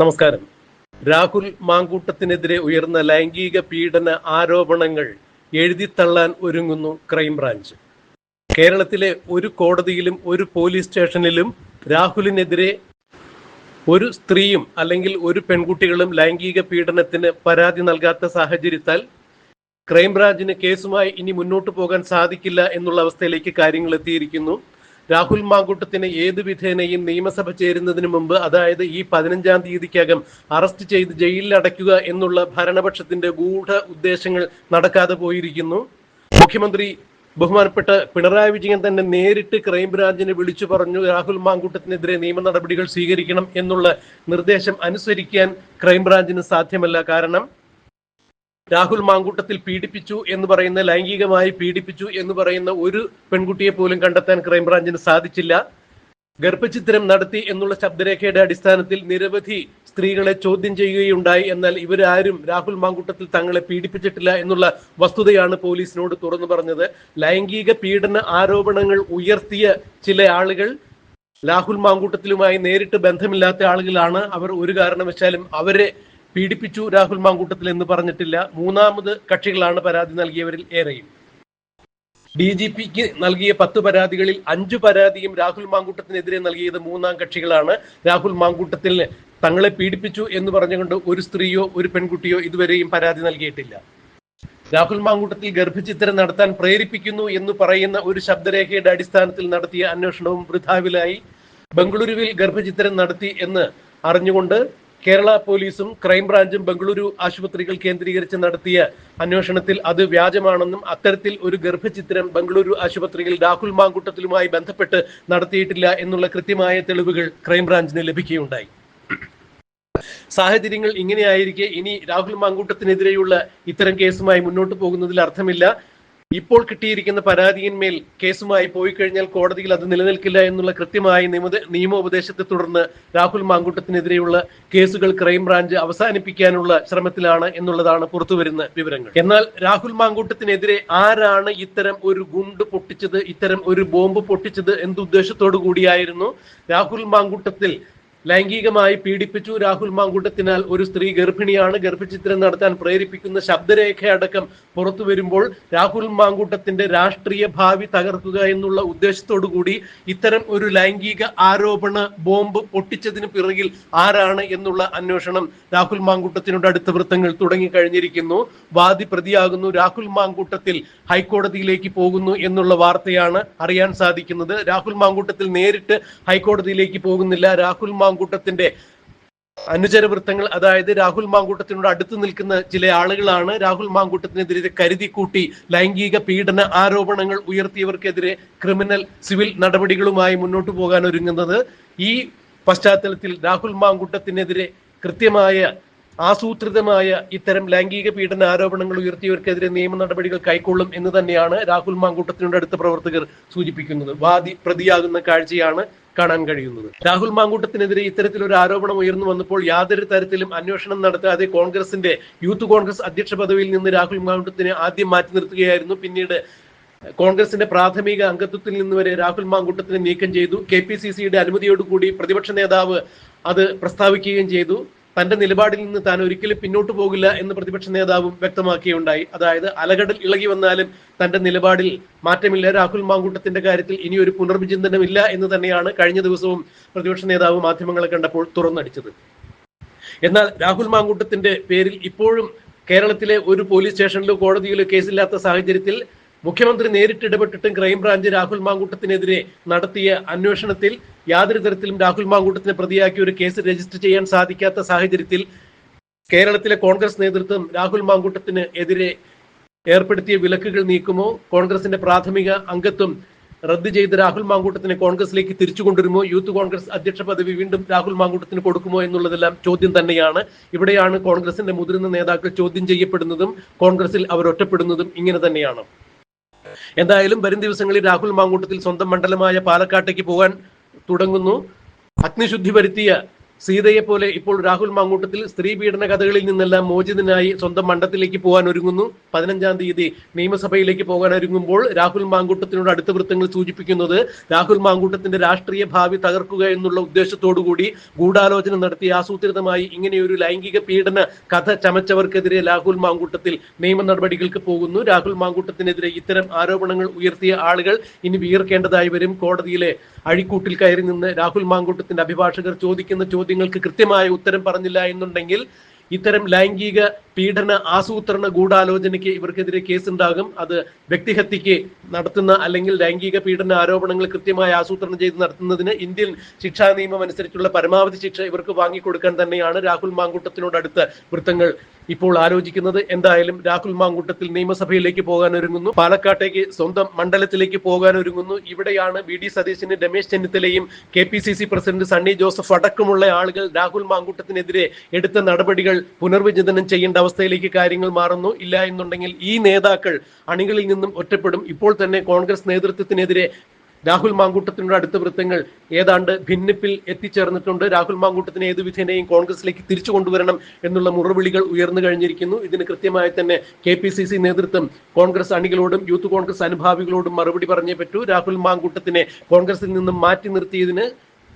നമസ്കാരം. രാഹുൽ മാങ്കൂട്ടത്തിനെതിരെ ഉയർന്ന ലൈംഗിക പീഡന ആരോപണങ്ങൾ എഴുതിത്തള്ളാൻ ഒരുങ്ങുന്നു ക്രൈംബ്രാഞ്ച്. കേരളത്തിലെ ഒരു കോടതിയിലും ഒരു പോലീസ് സ്റ്റേഷനിലും രാഹുലിനെതിരെ ഒരു സ്ത്രീയും അല്ലെങ്കിൽ ഒരു പെൺകുട്ടികളും ലൈംഗിക പീഡനത്തിന് പരാതി നൽകാത്ത സാഹചര്യത്താൽ ക്രൈംബ്രാഞ്ചിന് കേസുമായി ഇനി മുന്നോട്ട് പോകാൻ സാധിക്കില്ല എന്നുള്ള അവസ്ഥയിലേക്ക് കാര്യങ്ങൾ എത്തിയിരിക്കുന്നു. രാഹുൽ മാങ്കൂട്ടത്തിനെ ഏത് വിധേനയും നിയമസഭ ചേരുന്നതിന് മുമ്പ് അതായത് ഈ പതിനഞ്ചാം തീയതിക്കകം അറസ്റ്റ് ചെയ്ത് ജയിലിൽ അടയ്ക്കുക എന്നുള്ള ഭരണപക്ഷത്തിന്റെ ഗൂഢ ഉദ്ദേശങ്ങൾ നടക്കാതെ പോയിരിക്കുന്നു. മുഖ്യമന്ത്രി ബഹുമാനപ്പെട്ട പിണറായി വിജയൻ തന്നെ നേരിട്ട് ക്രൈംബ്രാഞ്ചിനെ വിളിച്ചു പറഞ്ഞു രാഹുൽ മാങ്കൂട്ടത്തിനെതിരെ നിയമ നടപടികൾ സ്വീകരിക്കണം എന്നുള്ള നിർദ്ദേശം അനുസരിക്കാൻ ക്രൈംബ്രാഞ്ചിന് സാധ്യമല്ല കാരണം രാഹുൽ മാങ്കൂട്ടത്തിൽ പീഡിപ്പിച്ചു എന്ന് പറയുന്ന ലൈംഗികമായി പീഡിപ്പിച്ചു എന്ന് പറയുന്ന ഒരു പെൺകുട്ടിയെ പോലും കണ്ടെത്താൻ ക്രൈംബ്രാഞ്ചിന് സാധിച്ചില്ല. ഗർഭചിത്രം നടത്തി എന്നുള്ള ശബ്ദരേഖയുടെ അടിസ്ഥാനത്തിൽ നിരവധി സ്ത്രീകളെ ചോദ്യം ചെയ്യുകയുണ്ടായി. എന്നാൽ ഇവരാരും രാഹുൽ മാങ്കൂട്ടത്തിൽ തങ്ങളെ പീഡിപ്പിച്ചിട്ടില്ല എന്നുള്ള വസ്തുതയാണ് പോലീസിനോട് തുറന്നു പറഞ്ഞത്. ലൈംഗിക പീഡന ആരോപണങ്ങൾ ഉയർത്തിയ ചില ആളുകൾ രാഹുൽ മാങ്കൂട്ടത്തിലുമായി നേരിട്ട് ബന്ധമില്ലാത്ത ആളുകളാണ്. അവർ ഒരു കാരണവശാലും അവരെ പീഡിപ്പിച്ചു രാഹുൽ മാങ്കൂട്ടത്തിൽ എന്ന് പറഞ്ഞിട്ടില്ല. മൂന്നാമത് കക്ഷികളാണ് പരാതി നൽകിയവരിൽ ഏറെയും. ഡി ജി പിക്ക് നൽകിയ പത്ത് പരാതികളിൽ അഞ്ചു പരാതിയും രാഹുൽ മാങ്കൂട്ടത്തിനെതിരെ നൽകിയത് മൂന്നാം കക്ഷികളാണ്. രാഹുൽ മാങ്കൂട്ടത്തിൽ തങ്ങളെ പീഡിപ്പിച്ചു എന്ന് പറഞ്ഞുകൊണ്ട് ഒരു സ്ത്രീയോ ഒരു പെൺകുട്ടിയോ ഇതുവരെയും പരാതി നൽകിയിട്ടില്ല. രാഹുൽ മാങ്കൂട്ടത്തിൽ ഗർഭചിത്രം നടത്താൻ പ്രേരിപ്പിക്കുന്നു എന്ന് പറയുന്ന ഒരു ശബ്ദരേഖയുടെ അടിസ്ഥാനത്തിൽ നടത്തിയ അന്വേഷണവും വൃഥാവിലായി. ബംഗളൂരുവിൽ ഗർഭചിത്രം നടത്തി എന്ന് അറിഞ്ഞുകൊണ്ട് കേരള പോലീസും ക്രൈംബ്രാഞ്ചും ബംഗളൂരു ആശുപത്രികൾ കേന്ദ്രീകരിച്ച് നടത്തിയ അന്വേഷണത്തിൽ അത് വ്യാജമാണെന്നും അത്തരത്തിൽ ഒരു ഗർഭചിത്രം ബംഗളൂരു ആശുപത്രിയിൽ രാഹുൽ മാങ്കുട്ടത്തിലുമായി ബന്ധപ്പെട്ട് നടത്തിയിട്ടില്ല എന്നുള്ള കൃത്യമായ തെളിവുകൾ ക്രൈംബ്രാഞ്ചിന് ലഭിക്കുകയുണ്ടായി. സാഹചര്യങ്ങൾ ഇങ്ങനെയായിരിക്കെ ഇനി രാഹുൽ മാങ്കൂട്ടത്തിനെതിരെയുള്ള ഇത്തരം കേസുമായി മുന്നോട്ട് പോകുന്നതിൽ അർത്ഥമില്ല. ഇപ്പോൾ കിട്ടിയിരിക്കുന്ന പരാതിയിന്മേൽ കേസുമായി പോയി കഴിഞ്ഞാൽ കോടതിയിൽ അത് നിലനിൽക്കില്ല എന്നുള്ള കൃത്യമായ നിയമ നിയമോപദേശത്തെ തുടർന്ന് രാഹുൽ മാങ്കൂട്ടത്തിനെതിരെയുള്ള കേസുകൾ ക്രൈംബ്രാഞ്ച് അവസാനിപ്പിക്കാനുള്ള ശ്രമത്തിലാണ് എന്നുള്ളതാണ് പുറത്തുവരുന്ന വിവരങ്ങൾ. എന്നാൽ രാഹുൽ മാങ്കൂട്ടത്തിനെതിരെ ആരാണ് ഇത്തരം ഒരു ഗുണ്ട് പൊട്ടിച്ചത് ഇത്തരം ഒരു ബോംബ് പൊട്ടിച്ചത് എന്തുദ്ദേശത്തോടു കൂടിയായിരുന്നു രാഹുൽ മാങ്കൂട്ടത്തിൽ ലൈംഗികമായി പീഡിപ്പിച്ചു രാഹുൽ മാങ്കൂട്ടത്തിനാൽ ഒരു സ്ത്രീ ഗർഭിണിയാണ്. ഗർഭചിത്രം നടത്താൻ പ്രേരിപ്പിക്കുന്ന ശബ്ദരേഖ അടക്കം പുറത്തു വരുമ്പോൾ രാഹുൽ മാങ്കൂട്ടത്തിന്റെ രാഷ്ട്രീയ ഭാവി തകർക്കുക എന്നുള്ള ഉദ്ദേശത്തോടു കൂടി ഇത്തരം ഒരു ലൈംഗിക ആരോപണ ബോംബ് പൊട്ടിച്ചതിന് പിറകിൽ ആരാണ് എന്നുള്ള അന്വേഷണം രാഹുൽ മാങ്കൂട്ടത്തിനോട് അടുത്ത വൃത്തങ്ങൾ തുടങ്ങിക്കഴിഞ്ഞിരിക്കുന്നു. വാദി പ്രതിയാകുന്നു. രാഹുൽ മാങ്കൂട്ടത്തിൽ ഹൈക്കോടതിയിലേക്ക് പോകുന്നു എന്നുള്ള വാർത്തയാണ് അറിയാൻ സാധിക്കുന്നത്. രാഹുൽ മാങ്കൂട്ടത്തിൽ നേരിട്ട് ഹൈക്കോടതിയിലേക്ക് പോകുന്നില്ല. രാഹുൽ മാങ്കൂട്ടത്തിന്റെ അനുചര വൃത്തങ്ങൾ അതായത് രാഹുൽ മാങ്കൂട്ടത്തിനോട് അടുത്ത് നിൽക്കുന്ന ചില ആളുകളാണ് രാഹുൽ മാങ്കൂട്ടത്തിനെതിരെ കരുതി കൂട്ടി ലൈംഗിക പീഡന ആരോപണങ്ങൾ ഉയർത്തിയവർക്കെതിരെ ക്രിമിനൽ സിവിൽ നടപടികളുമായി മുന്നോട്ടു പോകാൻ ഒരുങ്ങുന്നത്. ഈ പശ്ചാത്തലത്തിൽ രാഹുൽ മാങ്കൂട്ടത്തിനെതിരെ കൃത്യമായ ആസൂത്രിതമായ ഇത്തരം ലൈംഗിക പീഡന ആരോപണങ്ങൾ ഉയർത്തിയവർക്കെതിരെ നിയമ നടപടികൾ കൈക്കൊള്ളും എന്ന് തന്നെയാണ് രാഹുൽ മാങ്കൂട്ടത്തിനോട് അടുത്ത പ്രവർത്തകർ സൂചിപ്പിക്കുന്നത്. വാദി പ്രതിയാകുന്ന കാഴ്ചയാണ് കാണാൻ കഴിയുന്നത്. രാഹുൽ മാങ്കൂട്ടത്തിനെതിരെ ഇത്തരത്തിലൊരു ആരോപണം ഉയർന്നു വന്നപ്പോൾ യാതൊരു തരത്തിലും അന്വേഷണം നടത്താതെ കോൺഗ്രസിന്റെ യൂത്ത് കോൺഗ്രസ് അധ്യക്ഷ പദവിയിൽ നിന്ന് രാഹുൽ മാങ്കൂട്ടത്തിനെ ആദ്യം മാറ്റി നിർത്തുകയായിരുന്നു. പിന്നീട് കോൺഗ്രസിന്റെ പ്രാഥമിക അംഗത്വത്തിൽ നിന്ന് വരെ രാഹുൽ മാങ്കൂട്ടത്തിനെ നീക്കം ചെയ്തു. കെ പി സി സിയുടെ അനുമതിയോടുകൂടി പ്രതിപക്ഷ നേതാവ് അത് പ്രസ്താവിക്കുകയും ചെയ്തു. തന്റെ നിലപാടിൽ നിന്ന് താൻ ഒരിക്കലും പിന്നോട്ട് പോകില്ല എന്ന് പ്രതിപക്ഷ നേതാവും വ്യക്തമാക്കിയുണ്ടായി. അതായത് അലകടൽ ഇളകി വന്നാലും തന്റെ നിലപാടിൽ മാറ്റമില്ല. രാഹുൽ മാങ്കൂട്ടത്തിന്റെ കാര്യത്തിൽ ഇനി ഒരു പുനർവിചിന്തനമില്ല എന്ന് തന്നെയാണ് കഴിഞ്ഞ ദിവസവും പ്രതിപക്ഷ നേതാവ് മാധ്യമങ്ങളെ കണ്ടപ്പോൾ തുറന്നടിച്ചത്. എന്നാൽ രാഹുൽ മാങ്കൂട്ടത്തിന്റെ പേരിൽ ഇപ്പോഴും കേരളത്തിലെ ഒരു പോലീസ് സ്റ്റേഷനിലോ കോടതിയിലോ കേസില്ലാത്ത സാഹചര്യത്തിൽ മുഖ്യമന്ത്രി നേരിട്ട് ഇടപെട്ടിട്ടും ക്രൈംബ്രാഞ്ച് രാഹുൽ മാങ്കൂട്ടത്തിനെതിരെ നടത്തിയ അന്വേഷണത്തിൽ യാതൊരു തരത്തിലും രാഹുൽ മാങ്കൂട്ടത്തിനെ പ്രതിയാക്കി ഒരു കേസ് രജിസ്റ്റർ ചെയ്യാൻ സാധിക്കാത്ത സാഹചര്യത്തിൽ കേരളത്തിലെ കോൺഗ്രസ് നേതൃത്വം രാഹുൽ മാങ്കൂട്ടത്തിന് എതിരെ ഏർപ്പെടുത്തിയ വിലക്കുകൾ നീക്കുമോ? കോൺഗ്രസിന്റെ പ്രാഥമിക അംഗത്വം റദ്ദ് ചെയ്ത് രാഹുൽ മാങ്കൂട്ടത്തിനെ കോൺഗ്രസിലേക്ക് തിരിച്ചു കൊണ്ടുവരുമോ? യൂത്ത് കോൺഗ്രസ് അധ്യക്ഷ പദവി വീണ്ടും രാഹുൽ മാങ്കൂട്ടത്തിന് കൊടുക്കുമോ എന്നുള്ളതെല്ലാം ചോദ്യം തന്നെയാണ്. ഇവിടെയാണ് കോൺഗ്രസിന്റെ മുതിർന്ന നേതാക്കൾ ചോദ്യം ചെയ്യപ്പെടുന്നതും കോൺഗ്രസിൽ അവർ ഒറ്റപ്പെടുന്നതും ഇങ്ങനെ തന്നെയാണ്. എന്തായാലും വരും ദിവസങ്ങളിൽ രാഹുൽ മാങ്കൂട്ടത്തിൽ സ്വന്തം മണ്ഡലമായ പാലക്കാട്ടേക്ക് പോകാൻ തുടങ്ങുന്നു. അഗ്നിശുദ്ധി വരുത്തിയ സീതയെ പോലെ ഇപ്പോൾ രാഹുൽ മാങ്കൂട്ടത്തിൽ സ്ത്രീ പീഡന കഥകളിൽ നിന്നെല്ലാം മോചിതനായി സ്വന്തം മണ്ഡലത്തിലേക്ക് പോകാൻ ഒരുങ്ങുന്നു. പതിനഞ്ചാം തീയതി നിയമസഭയിലേക്ക് പോകാൻ ഒരുങ്ങുമ്പോൾ രാഹുൽ മാങ്കൂട്ടത്തിനോട് അടുത്ത വൃത്തങ്ങൾ സൂചിപ്പിക്കുന്നത് രാഹുൽ മാങ്കൂട്ടത്തിന്റെ രാഷ്ട്രീയ ഭാവി തകർക്കുക എന്നുള്ള ഉദ്ദേശത്തോടുകൂടി ഗൂഢാലോചന നടത്തി ആസൂത്രിതമായി ഇങ്ങനെയൊരു ലൈംഗിക പീഡന കഥ ചമച്ചവർക്കെതിരെ രാഹുൽ മാങ്കൂട്ടത്തിൽ നിയമ നടപടികൾക്ക് പോകുന്നു. രാഹുൽ മാങ്കൂട്ടത്തിനെതിരെ ഇത്തരം ആരോപണങ്ങൾ ഉയർത്തിയ ആളുകൾ ഇനി വിയർക്കേണ്ടതായി വരും. കോടതിയിലെ അഴിക്കൂട്ടിൽ കയറി നിന്ന് രാഹുൽ മാങ്കൂട്ടത്തിന്റെ അഭിഭാഷകർ ചോദിക്കുന്ന ചോദ്യങ്ങൾക്ക് കൃത്യമായ ഉത്തരം പറഞ്ഞില്ല എന്നുണ്ടെങ്കിൽ ഇത്തരം ലൈംഗിക പീഡന ആസൂത്രണ ഗൂഢാലോചനയ്ക്ക് ഇവർക്കെതിരെ കേസുണ്ടാകും. അത് വ്യക്തിഹത്യക്ക് നടത്തുന്ന അല്ലെങ്കിൽ ലൈംഗിക പീഡന ആരോപണങ്ങൾ കൃത്യമായി ആസൂത്രണം ചെയ്ത് നടത്തുന്നതിന് ഇന്ത്യൻ ശിക്ഷാ നിയമം അനുസരിച്ചുള്ള പരമാവധി ശിക്ഷ ഇവർക്ക് വാങ്ങിക്കൊടുക്കാൻ തന്നെയാണ്. രാഹുൽ മാങ്കൂട്ടത്തിനോട് അടുത്ത വൃത്തങ്ങൾ ഇപ്പോൾ ആലോചിക്കുന്നത് എന്തായാലും രാഹുൽ മാങ്കൂട്ടത്തിൽ നിയമസഭയിലേക്ക് പോകാൻ ഒരുങ്ങുന്നു. പാലക്കാട്ടേക്ക് സ്വന്തം മണ്ഡലത്തിലേക്ക് പോകാൻ ഒരുങ്ങുന്നു. ഇവിടെയാണ് വി ഡി സതീശന് രമേശ് ചെന്നിത്തലയും K P C C president Sunny Joseph അടക്കമുള്ള ആളുകൾ രാഹുൽ മാങ്കൂട്ടത്തിനെതിരെ എടുത്ത നടപടികൾ പുനർവിചിന്തനം ചെയ്യേണ്ട അവസ്ഥയിലേക്ക് കാര്യങ്ങൾ മാറുന്നു. ഇല്ല എന്നുണ്ടെങ്കിൽ ഈ നേതാക്കൾ അണികളിൽ നിന്നും ഒറ്റപ്പെടും. ഇപ്പോൾ തന്നെ കോൺഗ്രസ് നേതൃത്വത്തിനെതിരെ രാഹുൽ മാങ്കൂട്ടത്തിനോട് അടുത്ത വൃത്തങ്ങൾ ഏതാണ്ട് ഭിന്നിപ്പിൽ എത്തിച്ചേർന്നിട്ടുണ്ട്. രാഹുൽ മാങ്കൂട്ടത്തിനെ ഏത് വിധേനയും കോൺഗ്രസിലേക്ക് തിരിച്ചു കൊണ്ടുവരണം എന്നുള്ള മുറവിളികൾ ഉയർന്നു കഴിഞ്ഞിരിക്കുന്നു. ഇതിന് കൃത്യമായി തന്നെ കെ പി സി സി നേതൃത്വം കോൺഗ്രസ് അണികളോടും യൂത്ത് കോൺഗ്രസ് അനുഭാവികളോടും മറുപടി പറഞ്ഞേ പറ്റൂ. രാഹുൽ മാങ്കൂട്ടത്തിനെ കോൺഗ്രസിൽ നിന്നും മാറ്റി നിർത്തിയതിന്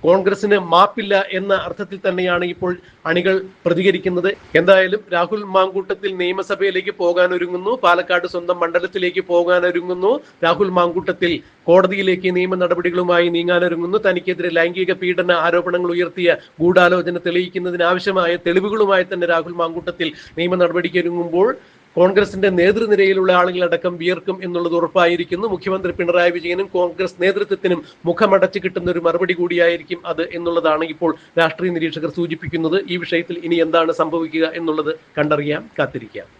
കോൺഗ്രസിന് മാപ്പില്ല എന്ന അർത്ഥത്തിൽ തന്നെയാണ് ഇപ്പോൾ അണികൾ പ്രതികരിക്കുന്നത്. എന്തായാലും രാഹുൽ മാങ്കൂട്ടത്തിൽ നിയമസഭയിലേക്ക് പോകാൻ ഒരുങ്ങുന്നു പാലക്കാട് സ്വന്തം മണ്ഡലത്തിലേക്ക് പോകാൻ ഒരുങ്ങുന്നു രാഹുൽ മാങ്കൂട്ടത്തിൽ കോടതിയിലേക്ക് നിയമ നടപടികളുമായി നീങ്ങാൻ ഒരുങ്ങുന്നു തനിക്കെതിരെ ലൈംഗിക പീഡന ആരോപണങ്ങൾ ഉയർത്തിയ ഗൂഢാലോചന തെളിയിക്കുന്നതിന് ആവശ്യമായ തെളിവുകളുമായി തന്നെ രാഹുൽ മാങ്കൂട്ടത്തിൽ നിയമ നടപടിക്ക് ഒരുങ്ങുമ്പോൾ കോൺഗ്രസിന്റെ നേതൃനിരയിലുള്ള ആളുകളടക്കം വിയർക്കും എന്നുള്ളത് ഉറപ്പായിരിക്കുന്നു. മുഖ്യമന്ത്രി പിണറായി വിജയനും കോൺഗ്രസ് നേതൃത്വത്തിനും മുഖമടച്ച് കിട്ടുന്ന ഒരു മറുപടി കൂടിയായിരിക്കും അത് എന്നുള്ളതാണ് ഇപ്പോൾ രാഷ്ട്രീയ നിരീക്ഷകർ സൂചിപ്പിക്കുന്നത്. ഈ വിഷയത്തിൽ ഇനി എന്താണ് സംഭവിക്കുക എന്നുള്ളത് കണ്ടറിയാം കാത്തിരിക്കാം.